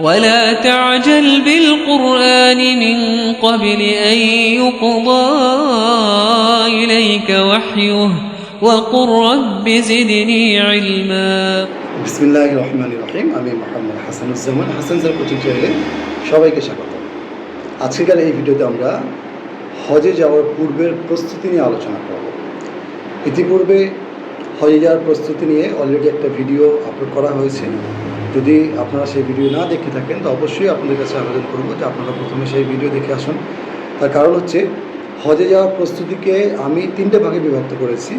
ولا تعجل بالقرآن من قبل أن يقضى إليك وحيه وقل رب زدني علما বিসমিল্লাহ রহমান রহিম আমি Mohammad Hasanuzzaman Hasan sir coaching চ্যানেলে সবাইকে স্বাগত আজকেকার এই ভিডিওতে আমরা হজে যাওয়ার পূর্বের প্রস্তুতি নিয়ে আলোচনা করব ইতিপূর্বে হজে যাওয়ার প্রস্তুতি নিয়ে অলরেডি একটা ভিডিও আপলোড করা হয়েছে যদি আপনারা সেই ভিডিও না দেখে থাকেন, তো অবশ্যই আপনাদের কাছে আবেদন করব যে আপনারা প্রথমে সেই ভিডিও দেখে আসুন। তার কারণ হচ্ছে, হজে যাওয়ার প্রস্তুতিকে আমি তিনটে ভাগে বিভক্ত করেছি।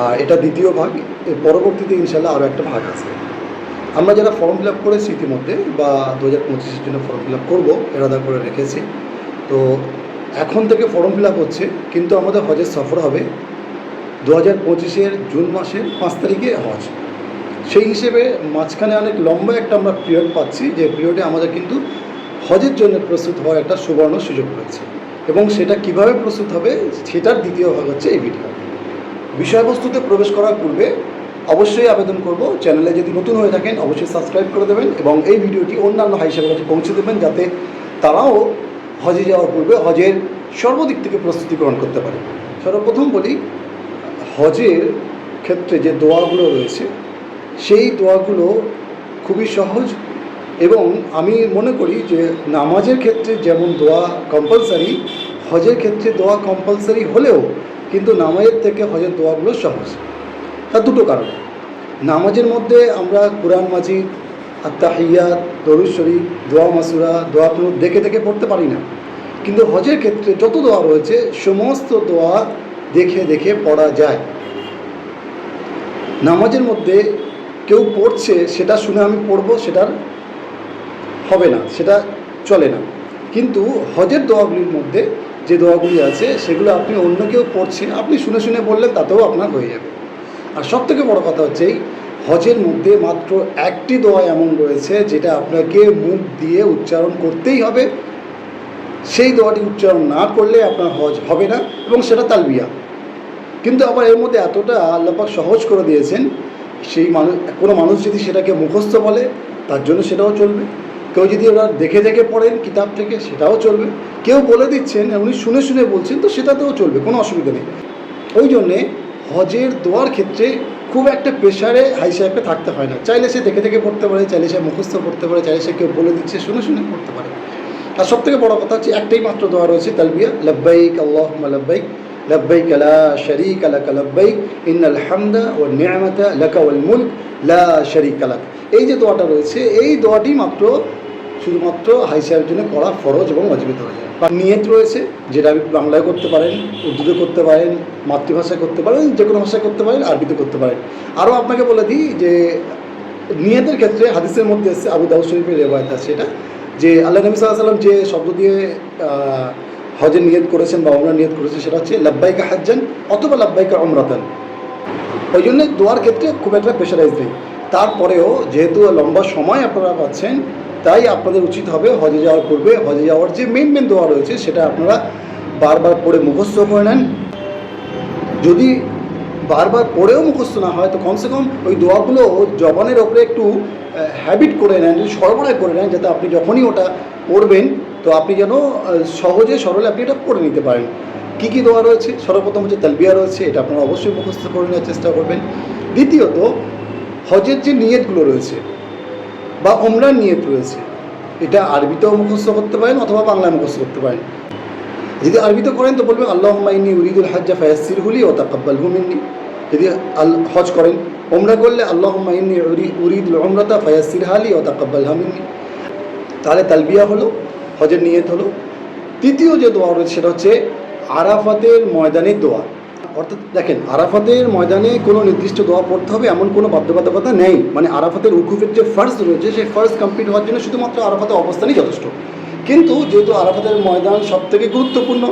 আর এটা দ্বিতীয় ভাগ, এর পরবর্তীতে ইনশাল্লাহ আরও একটা ভাগ আছে। আমরা যারা ফর্ম ফিল আপ করেছি ইতিমধ্যে বা দু হাজার পঁচিশের জন্য ফর্ম ফিল আপ করব, এরাদা করে রেখেছি। তো এখন থেকে ফর্ম ফিল আপ হচ্ছে, কিন্তু আমাদের হজের সফর হবে দু হাজার পঁচিশের জুন মাসের পাঁচ তারিখে হজ। সেই হিসেবে মাঝখানে অনেক লম্বা একটা আমরা পিরিয়ড পাচ্ছি, যে পিরিয়ডে আমাদের কিন্তু হজের জন্য প্রস্তুত হওয়ার একটা সুবর্ণ সুযোগ রয়েছে। এবং সেটা কীভাবে প্রস্তুত হবে, সেটার দ্বিতীয় ভাগ হচ্ছে এই ভিডিও বিষয়বস্তুতে প্রবেশ করার পূর্বে অবশ্যই আবেদন করব। চ্যানেলে যদি নতুন হয়ে থাকেন, অবশ্যই সাবস্ক্রাইব করে দেবেন এবং এই ভিডিওটি অন্যান্য হাই হিসেবে কাছে পৌঁছে দেবেন, যাতে তারাও হজে যাওয়ার পূর্বে হজের সর্বদিক থেকে প্রস্তুতি গ্রহণ করতে পারে। সর্বপ্রথম বলি, হজের ক্ষেত্রে যে দোয়াগুলো রয়েছে সেই দোয়াগুলো খুবই সহজ এবং আমি মনে করি যে নামাজের ক্ষেত্রে যেমন দোয়া কম্পালসারি হজের ক্ষেত্রে দোয়া কম্পালসারি হলেও কিন্তু নামাজের থেকে হজের দোয়াগুলো সহজ। তার দুটো কারণ। নামাজের মধ্যে আমরা কোরআন, মাজিদ আত্মাহিয়াত দরুদ শরীফ, দোয়া মাসুরা, দোয়া দোয়াগুলো দেখে দেখে পড়তে পারি না। কিন্তু হজের ক্ষেত্রে যত দোয়া রয়েছে, সমস্ত দোয়া দেখে দেখে পড়া যায়। নামাজের মধ্যে কেউ পড়ছে, সেটা শুনে আমি পড়ব, সেটার হবে না, সেটা চলে না। কিন্তু হজের দোয়াগুলির মধ্যে যে দোয়াগুলি আছে, সেগুলো আপনি অন্য কেউ পড়ছে, আপনি শুনে শুনে বললেন তাতেও আপনার হয়ে যাবে। আর সব থেকে বড়ো কথা হচ্ছে এই হজের মধ্যে মাত্র একটি দোয়া এমন রয়েছে, যেটা আপনাকে মুখ দিয়ে উচ্চারণ করতেই হবে। সেই দোয়াটি উচ্চারণ না করলে আপনার হজ হবে না, এবং সেটা তালবিয়া। কিন্তু আবার এর মধ্যে এতটা আল্লাপাক সহজ করে দিয়েছেন সেই মানুষ, কোনো মানুষ যদি সেটাকে মুখস্থ বলে, তার জন্য সেটাও চলবে। কেউ যদি ওরা দেখে দেখে পড়েন কিতাব থেকে, সেটাও চলবে। কেউ বলে দিচ্ছেন, উনি শুনে শুনে বলছেন, তো সেটাতেও চলবে, কোনো অসুবিধা নেই। ওই জন্যে হজের দোয়ার ক্ষেত্রে খুব একটা প্রেশারে হাই সাহেবকে থাকতে হয় না। চাইলে সে দেখে দেখে পড়তে পারে, চাইলে সে মুখস্থ পড়তে পারে, চাইলে সে কেউ বলে দিচ্ছে, শুনে শুনে পড়তে পারে। আর সব থেকে বড় কথা হচ্ছে, একটাই মাত্র দোয়া রয়েছে, তালবিয়া, লব্বাইক আল্লাহ লব্বাইক। শরিক লাক লব্বাইক ইন্নাল হামদা ও নিয়ামতা লাকা ওয়াল মুলক লা শরিক লাক এই যে দোয়াটা রয়েছে, এই দোয়াটি মাত্র শুধুমাত্র হাই সাহেবের জন্য পড়া ফরজ এবং অজীবিত হয়ে বা নিয়ত রয়েছে, যেটা আপনি বাংলায় করতে পারেন, উর্দুতে করতে পারেন, মাতৃভাষায় করতে পারেন, যে কোনো ভাষায় করতে পারেন, আরবিতে করতে পারেন। আরও আপনাকে বলে দিই যে, নিয়তের ক্ষেত্রে হাদিসের মধ্যে এসছে আবু দাউদ শরীফের রেবায়ত আছে এটা, যে আল্লাহ নবী সাল্লাহ সাল্লাম যে শব্দ দিয়ে হজের নিয়ত করেছেন বা অমরা নিয়ত করেছেন, সেটা হচ্ছে লাব্বাইকা হাজ্জান অথবা লাব্বাইকা অমরাতান ওই জন্য দোয়ার ক্ষেত্রে খুব একটা প্রেশারাইজ নেই। তারপরেও যেহেতু লম্বা সময় আপনারা পাচ্ছেন, তাই আপনাদের উচিত হবে হজে যাওয়ার পূর্বে, হজে যাওয়ার যে মেন মেন দোয়া রয়েছে, সেটা আপনারা বারবার পড়ে মুখস্থ করে নেন। যদি বারবার পড়েও মুখস্থ না হয়, তো কমসে কম ওই দোয়াগুলো জবানের ওপরে একটু হ্যাবিট করে নেন সরবরাহ করে নেন, যাতে আপনি যখনই ওটা পড়বেন তো আপনি যেন সহজে, সরলে আপনি এটা পড়ে নিতে পারেন। কী কী দোয়া রয়েছে? সর্বপ্রথম হচ্ছে তালবিয়া রয়েছে, এটা আপনারা অবশ্যই মুখস্থ করে নেওয়ার চেষ্টা করবেন। দ্বিতীয়ত, হজের যে নিয়তগুলো রয়েছে বা ওমরার নিয়ত রয়েছে, এটা আরবিতেও মুখস্থ করতে পারেন অথবা বাংলায় মুখস্থ করতে পারেন। যদি আরবিতে করেন তো বলবেন আল্লাহ মাইনি উরিদুল হাজ্জা ফায়াসির হুলি ও তাকাব্বাল হুমিন্নি যদি আল, হজ করেন ওমরা করলে আল্লাহ মাইনি উরি, উরিদুল ওমরাতা ফায়াসির হালি ও তাকাব্বাল হামিন্নি তাহলে তালবিয়া হলো হজের নিয়ত হলো। তৃতীয় যে দোয়া রয়েছে সেটা হচ্ছে আরাফাতের ময়দানের দোয়া। অর্থাৎ দেখেন, আরাফাতের ময়দানে কোনো নির্দিষ্ট দোয়া পড়তে হবে এমন কোনো বাধ্যবাধকতা নেই। মানে আরাফাতের উকুফের যে ফার্স্ট রয়েছে, সেই ফার্স্ট কমপ্লিট হওয়ার জন্য শুধুমাত্র আরাফাতের অবস্থানই যথেষ্ট। কিন্তু যেহেতু আরাফাতের ময়দান সব থেকে গুরুত্বপূর্ণ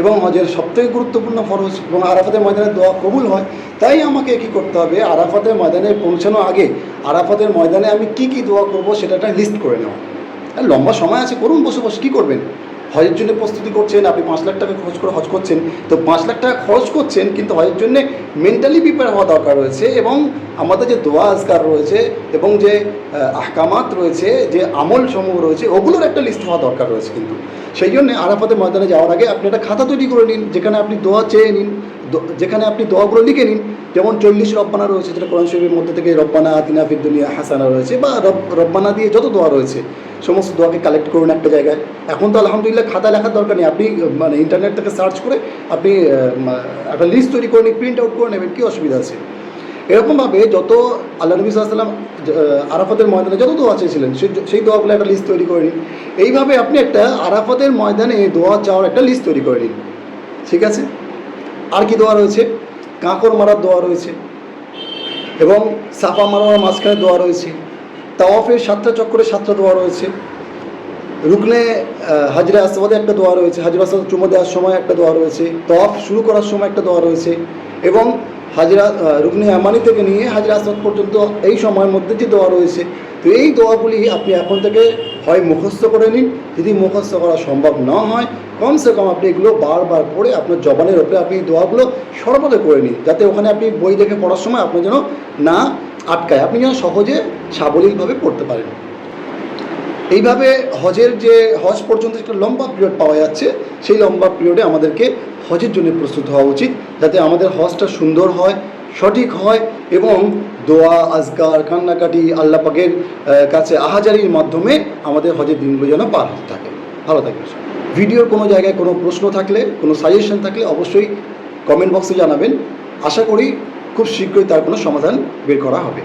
এবং হজের সব থেকে গুরুত্বপূর্ণ ফরজ এবং আরাফাতের ময়দানে দোয়া কবুল হয়, তাই আমাকে কী করতে হবে? আরাফাতের ময়দানে পৌঁছানোর আগে আরাফাতের ময়দানে আমি কি কি দোয়া করব সেটা একটা লিস্ট করে নেওয়া। লম্বা সময় আছে করুন বসে বসে কী করবেন? হজের জন্য প্রস্তুতি করছেন আপনি পাঁচ লাখ টাকা খরচ করে হজ করছেন। তো পাঁচ লাখ টাকা খরচ করছেন কিন্তু হজের জন্য মেন্টালি প্রিপেয়ার হওয়া দরকার রয়েছে এবং আমাদের যে দোয়া আজকার রয়েছে এবং যে আহ, আহকামাত রয়েছে যে আমল সমূহ রয়েছে ওগুলোর একটা লিস্ট হওয়া দরকার রয়েছে কিন্তু। সেই জন্য আরাফাতের ময়দানে যাওয়ার আগে আপনি একটা খাতা তৈরি করে নিন যেখানে আপনি দোয়া চেয়ে নিন। যেখানে আপনি দোয়াগুলো লিখে নিন, যেমন চল্লিশ রব্বানা রয়েছে, যেটা কোরআন শরীফের মধ্যে থেকে রব্বানা আতিনা ফিদ্দুনিয়া হাসানা রয়েছে, বা রব রব্বানা দিয়ে যত দোয়া রয়েছে, সমস্ত দোয়াকে কালেক্ট করুন একটা জায়গায়। এখন তো আলহামদুলিল্লাহ খাতা লেখার দরকার নেই, আপনি মানে ইন্টারনেট থেকে সার্চ করে আপনি একটা লিস্ট তৈরি করে নিন প্রিন্ট আউট করে নেবেন, কী অসুবিধা আছে? এরকমভাবে যত আল্লাহ নবী সাল্লাম আরাফাতের ময়দানে যত দোয়া চেয়েছিলেন সেই সেই দোয়াগুলো একটা লিস্ট তৈরি করে নিন। এইভাবে আপনি একটা আরাফাতের ময়দানে দোয়া চাওয়ার একটা লিস্ট তৈরি করে নিন। ঠিক আছে? আর কি দোয়া রয়েছে? কাঁকর মারার দোয়া রয়েছে। এবং সাপা মারার মাঝখানে দোয়া রয়েছে। তাওয়াফের সাতটা চক্করে সাতটা দোয়া রয়েছে। হাজিরা হাজরা আসবাদে একটা দোয়া রয়েছে। হাজরা আসবাদ চুমো দেওয়ার সময় একটা দোয়া রয়েছে। তফ শুরু করার সময় একটা দোয়া রয়েছে। এবং হাজরা রুকনে আমানি থেকে নিয়ে হাজরা আসবাদ পর্যন্ত এই সময়ের মধ্যে যে দোয়া রয়েছে, তো এই দোয়াগুলি আপনি এখন থেকে হয় মুখস্থ করে নিন। যদি মুখস্থ করা সম্ভব না হয়, কমসে কম আপনি এগুলো বারবার পড়ে আপনার জবানের ওপরে আপনি দোয়াগুলো সর্বদা করে নিন, যাতে ওখানে আপনি বই দেখে পড়ার সময় আপনার যেন না আটকায়, আপনি যেন সহজে সাবলীলভাবে পড়তে পারেন। এইভাবে হজের যে হজ পর্যন্ত একটা লম্বা পিরিয়ড পাওয়া যাচ্ছে, সেই লম্বা পিরিয়ডে আমাদেরকে হজের জন্য প্রস্তুত হওয়া উচিত যাতে আমাদের হজটা সুন্দর হয় সঠিক হয় এবং দোয়া আজকার কান্নাকাটি আল্লাহ পাকের আহ, কাছে আহাজারির মাধ্যমে আমাদের হজের দিনগুলো যেন পার হতে থাকে। ভালো থাকবে ভিডিওর কোনো জায়গায় কোনো প্রশ্ন থাকলে কোনো সাজেশন থাকলে অবশ্যই কমেন্ট বক্সে জানাবেন। আশা করি খুব শীঘ্রই তার কোনো সমাধান বের করা হবে।